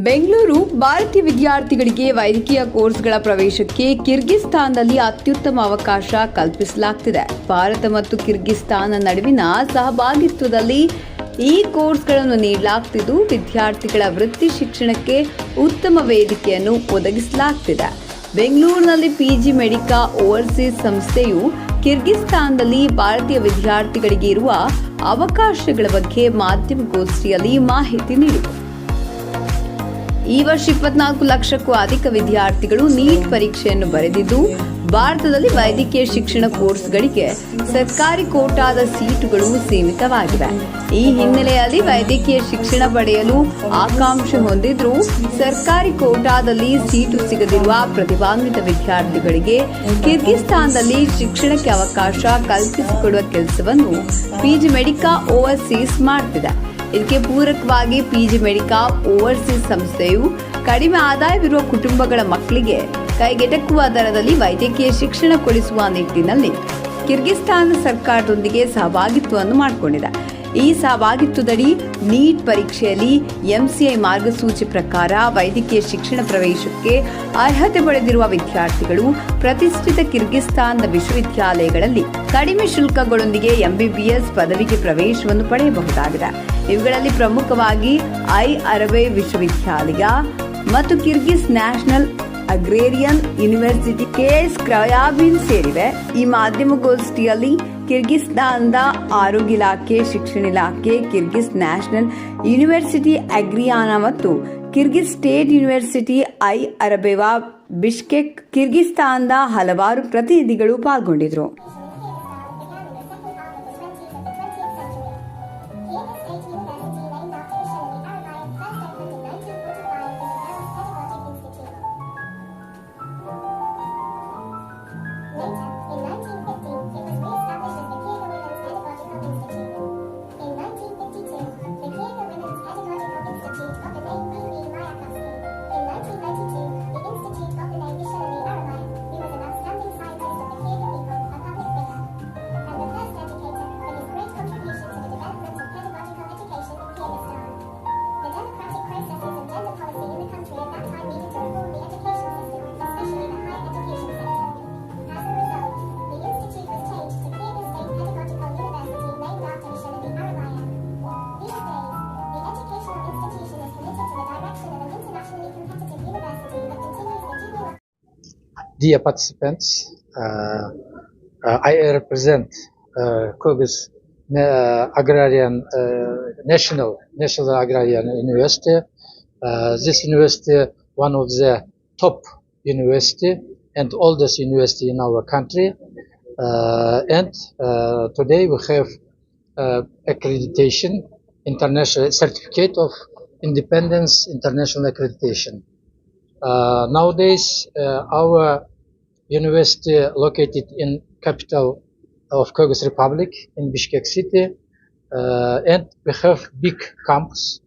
ಬೆಂಗಳೂರು ಭಾರತೀಯ ವಿದ್ಯಾರ್ಥಿಗಳಿಗೆ ವೈದ್ಯಕೀಯ ಕೋರ್ಸ್ಗಳ ಪ್ರವೇಶಕ್ಕೆ ಕಿರ್ಗಿಸ್ತಾನದಲ್ಲಿ ಅತ್ಯುತ್ತಮ ಅವಕಾಶ ಕಲ್ಪಿಸಲಾಗ್ತಿದೆ. ಭಾರತ ಮತ್ತು ಕಿರ್ಗಿಸ್ತಾನ ನಡುವಿನ ಸಹಭಾಗಿತ್ವದಲ್ಲಿ ಈ ಕೋರ್ಸ್ಗಳನ್ನು ನೀಡಲಾಗ್ತಿದ್ದು, ವಿದ್ಯಾರ್ಥಿಗಳ ವೃತ್ತಿ ಶಿಕ್ಷಣಕ್ಕೆ ಉತ್ತಮ ವೇದಿಕೆಯನ್ನು ಒದಗಿಸಲಾಗ್ತಿದೆ. ಬೆಂಗಳೂರಿನಲ್ಲಿ ಪಿಜಿ ಮೆಡಿಕಾ ಓವರ್ಸೀಸ್ ಸಂಸ್ಥೆಯು ಕಿರ್ಗಿಸ್ತಾನದಲ್ಲಿ ಭಾರತೀಯ ವಿದ್ಯಾರ್ಥಿಗಳಿಗೆ ಇರುವ ಅವಕಾಶಗಳ ಬಗ್ಗೆ ಮಾಧ್ಯಮಗೋಷ್ಠಿಯಲ್ಲಿ ಮಾಹಿತಿ ನೀಡಿತು ಈ ವರ್ಷ ಇಪ್ಪತ್ನಾಲ್ಕು ಲಕ್ಷಕ್ಕೂ ಅಧಿಕ ವಿದ್ಯಾರ್ಥಿಗಳು ನೀಟ್ ಪರೀಕ್ಷೆಯನ್ನು ಬರೆದಿದ್ದು, ಭಾರತದಲ್ಲಿ ವೈದ್ಯಕೀಯ ಶಿಕ್ಷಣ ಕೋರ್ಸ್ಗಳಿಗೆ ಸರ್ಕಾರಿ ಕೋಟಾದ ಸೀಟುಗಳು ಸೀಮಿತವಾಗಿವೆ. ಈ ಹಿನ್ನೆಲೆಯಲ್ಲಿ ವೈದ್ಯಕೀಯ ಶಿಕ್ಷಣ ಪಡೆಯಲು ಆಕಾಂಕ್ಷೆ ಹೊಂದಿದ್ರೂ, ಸರ್ಕಾರಿ ಕೋಟಾದಲ್ಲಿ ಸೀಟು ಸಿಗದಿರುವ ಪ್ರತಿಭಾನ್ವಿತ ವಿದ್ಯಾರ್ಥಿಗಳಿಗೆ ಕಿರ್ಗಿಸ್ತಾನದಲ್ಲಿ ಶಿಕ್ಷಣಕ್ಕೆ ಅವಕಾಶ ಕಲ್ಪಿಸಿಕೊಡುವ ಕೆಲಸವನ್ನು ಪಿಜಿ ಮೆಡಿಕಾ ಓವರ್ಸೀಸ್ ಮಾಡ್ತಿದೆ. ಇದಕ್ಕೆ ಪೂರಕವಾಗಿ ಪಿಜಿ ಮೆಡಿಕಾ ಓವರ್ಸೀಸ್ ಸಂಸ್ಥೆಯು ಕಡಿಮೆ ಆದಾಯವಿರುವ ಕುಟುಂಬಗಳ ಮಕ್ಕಳಿಗೆ ಕೈಗೆಟಕುವ ದರದಲ್ಲಿ ವೈದ್ಯಕೀಯ ಶಿಕ್ಷಣ ಕೊಡಿಸುವ ನಿಟ್ಟಿನಲ್ಲಿ ಕಿರ್ಗಿಸ್ತಾನ ಸರ್ಕಾರದೊಂದಿಗೆ ಸಹಭಾಗಿತ್ವವನ್ನು ಮಾಡಿಕೊಂಡಿದೆ. ಈ ಸಾವಾಗಿತ್ತುದಡಿ ನೀಟ್ ಪರೀಕ್ಷೆಯಲ್ಲಿ ಎಂಸಿಐ ಮಾರ್ಗಸೂಚಿ ಪ್ರಕಾರ ವೈದ್ಯಕೀಯ ಶಿಕ್ಷಣ ಪ್ರವೇಶಕ್ಕೆ ಅರ್ಹತೆ ಪಡೆದಿರುವ ವಿದ್ಯಾರ್ಥಿಗಳು ಪ್ರತಿಷ್ಠಿತ ಕಿರ್ಗಿಸ್ತಾನ್ ವಿಶ್ವವಿದ್ಯಾಲಯಗಳಲ್ಲಿ ಕಡಿಮೆ ಶುಲ್ಕಗಳೊಂದಿಗೆ ಎಂಬಿಬಿಎಸ್ ಪದವಿಗೆ ಪ್ರವೇಶವನ್ನು ಪಡೆಯಬಹುದಾಗಿದೆ. ಇವುಗಳಲ್ಲಿ ಪ್ರಮುಖವಾಗಿ ಐ ಅರಬೆ ವಿಶ್ವವಿದ್ಯಾಲಯ ಮತ್ತು Kyrgyz national agrarian university K S Kryabin ಸೇರಿವೆ. ಈ ಮಾಧ್ಯಮಗೋಷ್ಠಿಯಲ್ಲಿ ಕಿರ್ಗಿಸ್ತಾನದ ಆರೋಗ್ಯ ಇಲಾಖೆ, ಶಿಕ್ಷಣ ಇಲಾಖೆ, ಕಿರ್ಗಿಸ್ ನ್ಯಾಷನಲ್ ಯೂನಿವರ್ಸಿಟಿ, ಅಗ್ರಿಯಾನ ಮತ್ತು Kyrgyz state university, I Arabaeva Bishkek ಕಿರ್ಗಿಸ್ತಾನದ ಹಲವಾರು ಪ್ರತಿನಿಧಿಗಳು ಪಾಲ್ಗೊಂಡಿದ್ರು. Dear participants, uh, uh, I represent uh, Kyrgyz Agrarian National National Agrarian University. This university, one of the top university and oldest university in our country. Uh, and uh, today we have uh, accreditation, international certificate of independence, international accreditation. Nowadays, our university located in capital of Kyrgyz Republic in Bishkek city, uh, and we have big campus.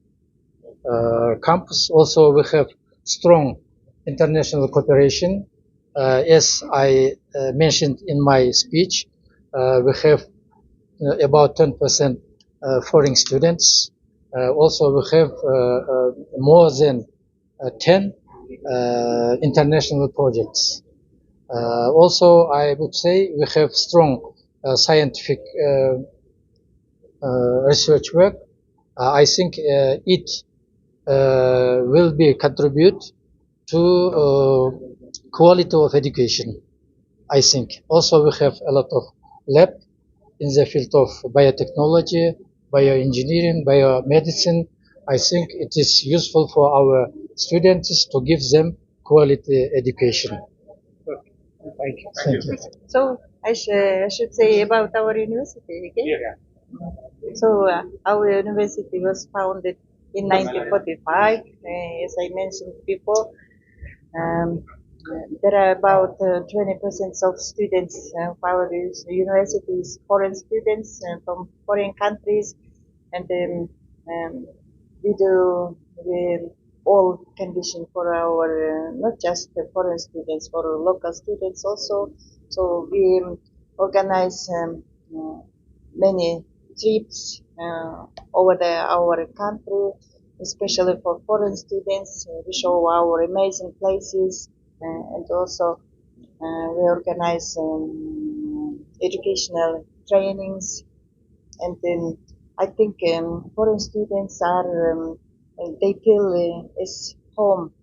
Uh, campus also we have strong international cooperation. Uh, as I uh, mentioned in my speech, uh, we have uh, about 10% uh, foreign students. Also, we have more than uh, 10 uh, international projects. Uh, also, I would say we have strong uh, scientific uh, research work. I think it will be contribute to quality of education. I think also we have a lot of lab in the field of biotechnology, bioengineering, biomedicine. I think it is useful for our students to give them quality education. Thank you. Thank you. So I, sh- I should say about our university again. Yeah. So uh, our university was founded in 1945, uh, as I mentioned before. Um, there are about uh, 20% of students uh, of our universities, foreign students uh, from foreign countries, and um, um, we do the all condition for our uh, not just the foreign students, for local students also. So we um, organize um, uh, many trips uh, over the our country especially for foreign students. Uh, we show our amazing places uh, and also uh, we organize um, educational trainings. And then I think um, foreign students are, um, they feel uh, as home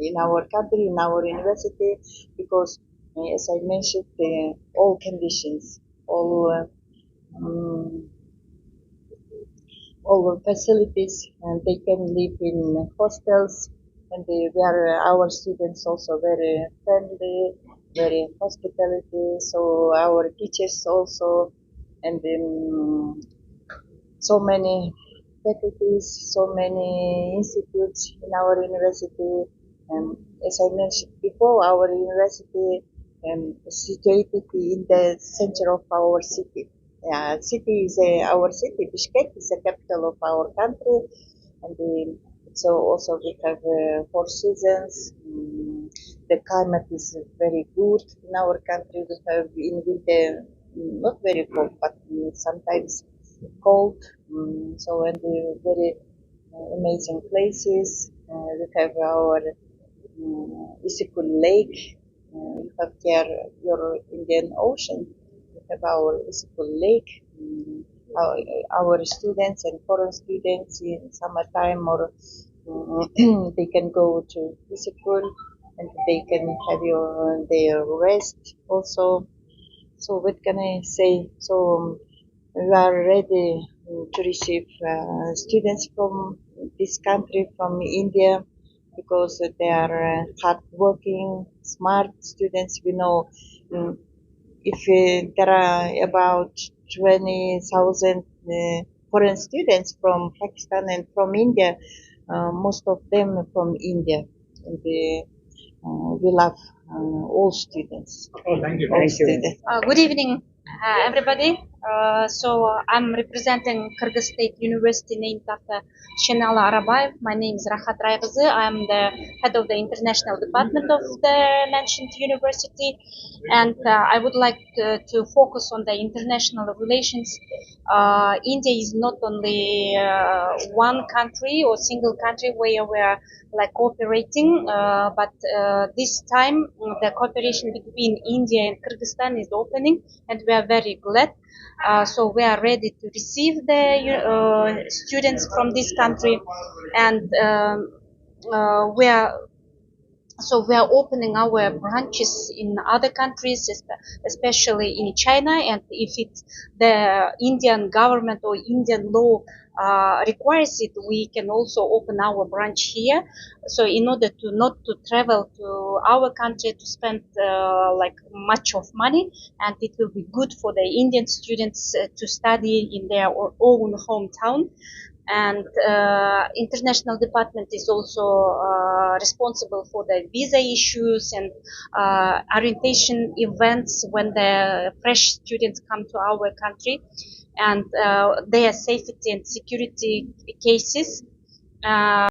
in our country, in our university, because uh, as I mentioned, uh, all conditions, all uh, um, all facilities, and they can live in hostels, and they, where our students also very friendly, very hospitality. So our teachers also, and then so many faculties, so many institutes in our university. And as I mentioned before, our university um, is situated in the center of our city. Yeah, city is uh, our city. Bishkek is the capital of our country, and um, so also we have uh, four seasons. Mm, the climate is very good in our country. We have in winter mm, not very cold, but sometimes cold. Mm, so and uh, very uh, amazing places. Uh, we have our um, Isikul Lake. Uh, you have here your Indian Ocean. We have our Isikul Lake. Mm, our, our students and foreign students in summertime or mm, they can go to Isikul and they can have your their rest also. So what can I say? So um, we are ready uh, to receive uh, students from this country, from India, because they are uh, hardworking, smart students. We know mm, if uh, there are about 20,000 uh, foreign students from Pakistan and from India, uh, most of them from India. And they, uh, we love uh, all students. Oh, thank you. All Thank you. students. Uh, good evening, uh, everybody. Uh, so uh, I'm representing Kyrgyz State University named after Shenala Arabayev. My name is Rahat Raygazi. I'm the head of the international department of the mentioned university, and uh, I would like to, focus on the international relations. Uh, India is not only one country or single country where we're like cooperating, but this time the cooperation between India and Kyrgyzstan is opening, and we are very glad. Uh, so we are ready to receive the uh, students from this country, and um, uh, we are so we are opening our branches in other countries, especially in China. And if it's the Indian government or Indian law uh, requires it, we can also open our branch here. So in order to not to travel to our country to spend uh, like much of money, and it will be good for the Indian students uh, to study in their own hometown and uh, international department is also uh, responsible for the visa issues and orientation events when the fresh students come to our country and uh, their safety and security cases. Uh,